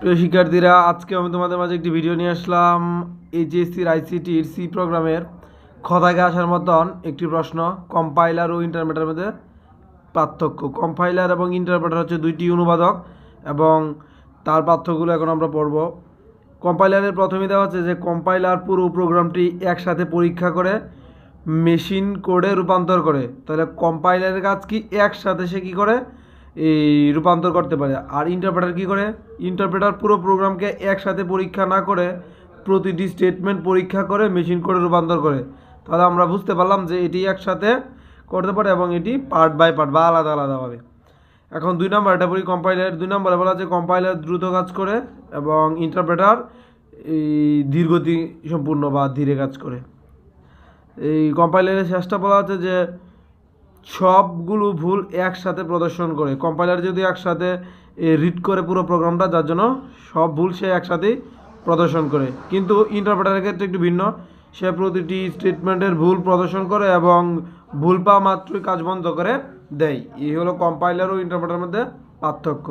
প্রিয় শিক্ষার্থীরা, আজকে আমি তোমাদের মাঝে একটি ভিডিও নিয়ে আসলাম। এইচএসসির আইসিটির সি প্রোগ্রামের খতাকে আসার মতন একটি প্রশ্ন কম্পাইলার ও ইন্টারপ্রেটার মধ্যে পার্থক্য। কম্পাইলার এবং ইন্টারপ্রেটার হচ্ছে দুইটি অনুবাদক এবং তার পার্থক্যগুলো এখন আমরা পড়ব। কম্পাইলারের প্রথমে দেওয়া হচ্ছে যে কম্পাইলার পুরো প্রোগ্রামটি একসাথে পরীক্ষা করে মেশিন কোডে রূপান্তর করে। তাহলে কম্পাইলারের কাজ কি? একসাথে সে কী করে? এই রূপান্তর করতে পারে। আর ইন্টারপ্রেটার কী করে? ইন্টারপ্রেটার পুরো প্রোগ্রামকে একসাথে পরীক্ষা না করে প্রতিটি স্টেটমেন্ট পরীক্ষা করে মেশিন করে রূপান্তর করে। তাহলে আমরা বুঝতে পারলাম যে এটি একসাথে করতে পারে এবং এটি পার্ট বাই পার্ট বা আলাদা আলাদাভাবে। এখন দুই নম্বর এটা বলি কম্পাইলার দুই নম্বরে বলা যে কম্পাইলার দ্রুত কাজ করে এবং ইন্টারপ্রেটার এই ধীরগতি সম্পূর্ণ বা ধীরে কাজ করে। এই কম্পাইলারের শেষটা বলা আছে যে সবগুলো ভুল একসাথে প্রদর্শন করে। কম্পাইলার যদি একসাথে রিড করে পুরো প্রোগ্রামটা, যার জন্য সব ভুল সে একসাথেই প্রদর্শন করে। কিন্তু ইন্টারপ্রেটারের ক্ষেত্রে একটু ভিন্ন। সে প্রতিটি স্টেটমেন্টের ভুল প্রদর্শন করে এবং ভুল পাওয়া মাত্রই কাজ বন্ধ করে দেয়। এই হলো কম্পাইলার ও ইন্টারপ্রেটারের মধ্যে পার্থক্য।